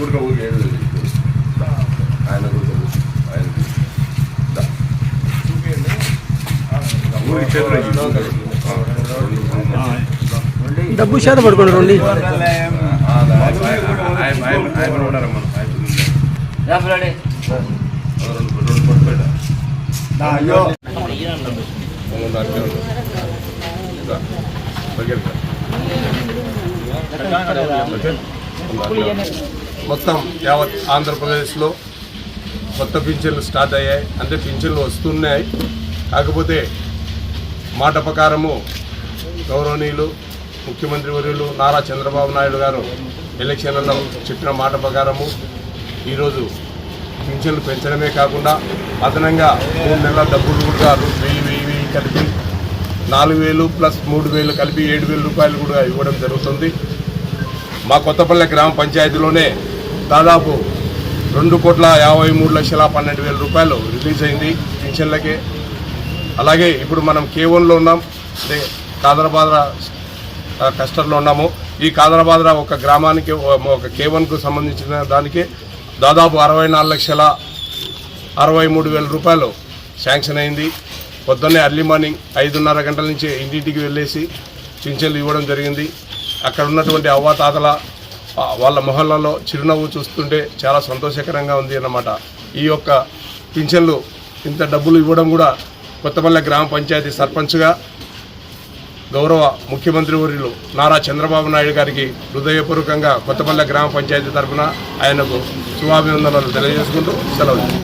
కూడా ఊరికి ఏడు వేలు ఇచ్చారు. ఆయన కూడా ఆయన దా. ఊరికి చేతులు ఇచ్చి. డబ్బు శాతం పడుకోండి రండి ఆ, ఆయన- మొత్తం యావత్ ఆంధ్రప్రదేశ్లో కొత్త పింఛన్లు స్టార్ట్ అయ్యాయి. అంటే పింఛన్లు వస్తున్నాయి. కాకపోతే మాట ప్రకారము గౌరవనీయులు ముఖ్యమంత్రి వర్యులు నారా చంద్రబాబు నాయుడు గారు ఎలక్షన్లలో చెప్పిన మాట ప్రకారము ఈరోజు పింఛన్లు పెంచడమే కాకుండా అదనంగా మూడు నెలల డబ్బులు కూడా వెయ్యి వెయ్యి వెయ్యి కలిపి నాలుగు వేలు ప్లస్ మూడు వేలు కలిపి ఏడు వేల రూపాయలు కూడా ఇవ్వడం జరుగుతుంది. మా కొత్తపల్లె గ్రామ పంచాయతీలోనే దాదాపు రెండు కోట్ల యాభై మూడు లక్షల పన్నెండు వేల రూపాయలు రిలీజ్ అయింది పెన్షన్లకే అలాగే ఇప్పుడు మనం కేవన్లో ఉన్నాం. అంటే కాదరబాద్ర కస్టర్లో ఉన్నాము. ఈ కాదరబాద్ర ఒక గ్రామానికి ఒక కేవన్కు సంబంధించిన దానికి దాదాపు అరవై నాలుగు లక్షల అరవై మూడు వేల రూపాయలు శాంక్షన్ అయింది. పొద్దున్నే అర్లీ మార్నింగ్ ఐదున్నర గంటల నుంచి ఇంటింటికి వెళ్ళేసి పింఛన్లు ఇవ్వడం జరిగింది. అక్కడ ఉన్నటువంటి అవ్వాతాతల వాళ్ళ మొహల్లలో చిరునవ్వు చూస్తుంటే చాలా సంతోషకరంగా ఉంది అన్నమాట. ఈ యొక్క పింఛన్లు ఇంత డబ్బులు ఇవ్వడం కూడా కొత్తపల్లె గ్రామ పంచాయతీ సర్పంచ్గా గౌరవ ముఖ్యమంత్రి వర్యులు నారా చంద్రబాబు నాయుడు గారికి హృదయపూర్వకంగా కొత్తపల్లె గ్రామ పంచాయతీ తరఫున ఆయనకు శుభాభినందనలు తెలియజేసుకుంటూ సెలవు.